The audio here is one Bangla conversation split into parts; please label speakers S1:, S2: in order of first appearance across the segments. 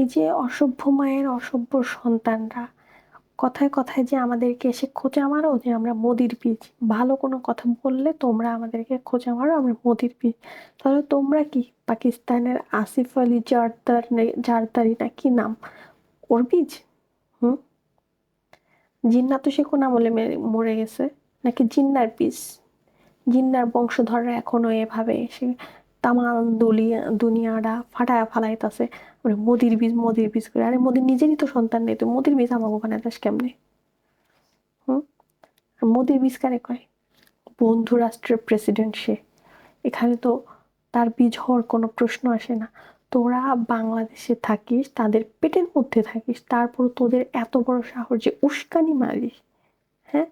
S1: এই যে অসভ্য মায়ের অসভ্য সন্তানরা, কথায় কথায় যে আমাদেরকে এসে খোঁচা মারো যে আমরা মোদির বীজ। ভালো কোনো কথা বললে তোমরা আমাদেরকে খোঁচা মারো, আমরা মোদির বীজ। তাহলে তোমরা কি পাকিস্তানের আসিফ আলী জারদার জারদারি না কি নাম? ওর বীজ? হুম? জিন্না তো সে কোন আমলে মরে গেছে? নাকি জিন্নার বীজ? জিন্নার বংশধররা এখনও এভাবে এসে তামাল দুলিয়া দুনিয়াটা ফাটায় ফালাইতাছে। মানে মোদির বীজ মোদির বীজ করে। আরে মোদির নিজেরই তো সন্তান নেই তো মোদির বীজ আমাকে বানাইতাস কেমনে? হুম? মোদির বীজ কারে কয়? বন্ধু রাষ্ট্রের প্রেসিডেন্ট সে। এখানে তো তার বীজ হওয়ার কোনো প্রশ্ন আসে না। তোরা বাংলাদেশে থাকিস, তাদের পেটের মধ্যে থাকিস তারপর তোদের এত বড় সাহস যে উস্কানি মারিস। হ্যাঁ?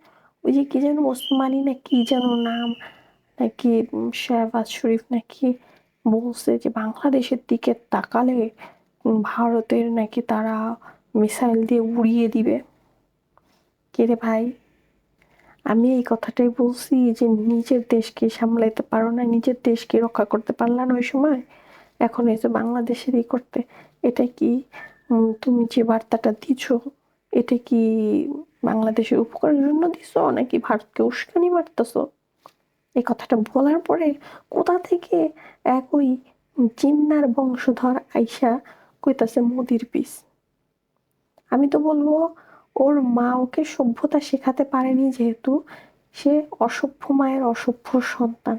S1: ওই যে কি যেন ওসমানী না কি যেন নাম নাকি শেহবাজ শরীফ নাকি বলছে যে বাংলাদেশের দিকে তাকালে ভারতের নাকি তারা মিসাইল দিয়ে উড়িয়ে দিবে? কে রে ভাই? আমি এই কথাটাই বলছি যে নিজের দেশকে সামলাইতে পারো না, নিজের দেশকে রক্ষা করতে পারলা না ওই সময়। এখন এই যে বাংলাদেশের এই করতে, এটা কি তুমি যে বার্তাটা দিছো, এটা কি বাংলাদেশের উপকারের জন্য দিছো নাকি ভারতকে উস্কানি মারতেছো? এই কথাটা বলার পরে কোথা থেকে এক ওই জিন্নার বংশধর আইসা কইতাছে মোদির পিস? আমি তো বলব, ওর মা ওকে সভ্যতা শেখাতে পারেনি যেহেতু সে অসভ্য মায়ের অসভ্য সন্তান।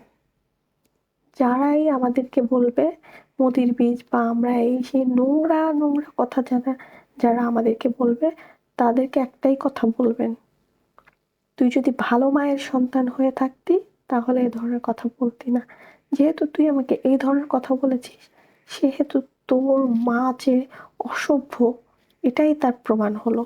S1: যারাই আমাদেরকে বলবে মোদির বীজ বা আমরা এই সেই নোংরা নোংরা কথা যারা যারা আমাদেরকে বলবে, তাদেরকে একটাই কথা বলবেন, তুই যদি ভালো মায়ের সন্তান হয়ে থাকতি তাহলে এই ধরনের কথা বলতি না। যেহেতু তুই আমাকে এই ধরনের কথা বলেছিস, সেহেতু তোর মা যে অসভ্য, এটাই তার প্রমাণ হলো।